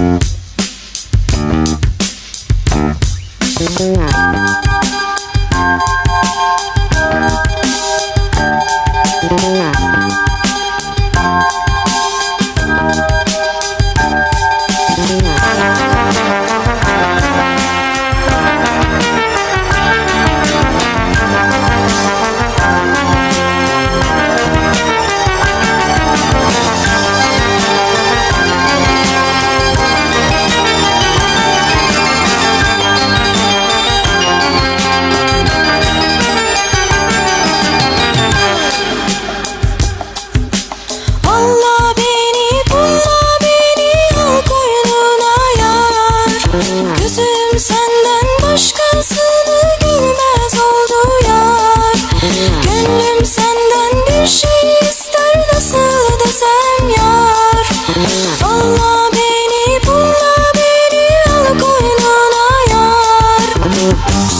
Mm-hmm. Gönlüm senden bir şey ister nasıl desem yar. Allah beni bulla beni al koynuna yar.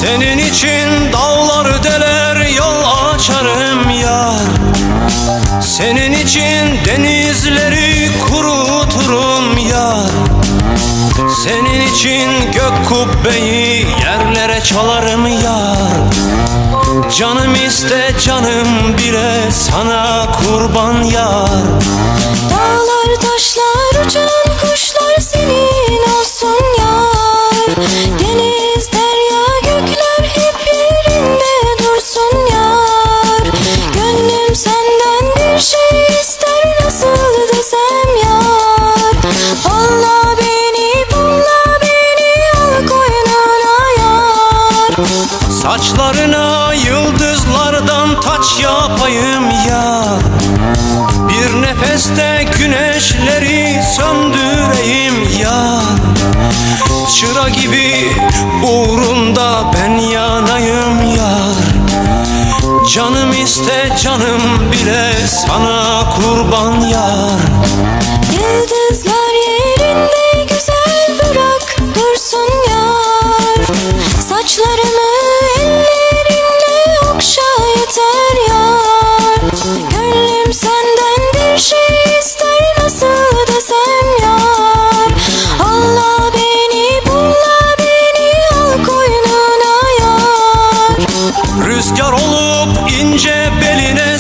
Senin için dağlar deler yol açarım yar. Senin için denizleri kuruturum yar. Senin için gök kubbeyi yerlere çalarım yar Canım iste canım bile sana kurban yar. Dağlar taşlar uçan kuşlar senin olsun yar. Deniz derya gökler hep yerinde dursun yar. Gönlüm senden bir şey ister nasıl desem yar. Allah beni bulla beni al koynuna yar. Saçlarına taç yapayım yar Bir nefeste güneşleri söndüreyim yar Çıra gibi uğrunda ben yanayım yar. Canım iste canım bile sana kurban yar. Yıldızlar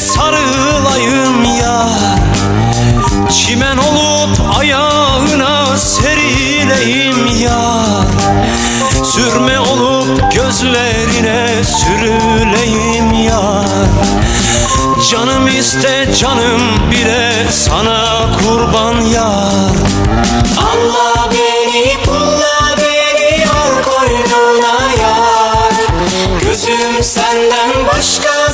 sarılayım yar Çimen olup ayağına serileyim yar Sürme olup gözlerine sürüleyim yar Canım iste canım bile sana kurban yar Allah beni pulla beni al koynuna yar. Gözüm senden başkasını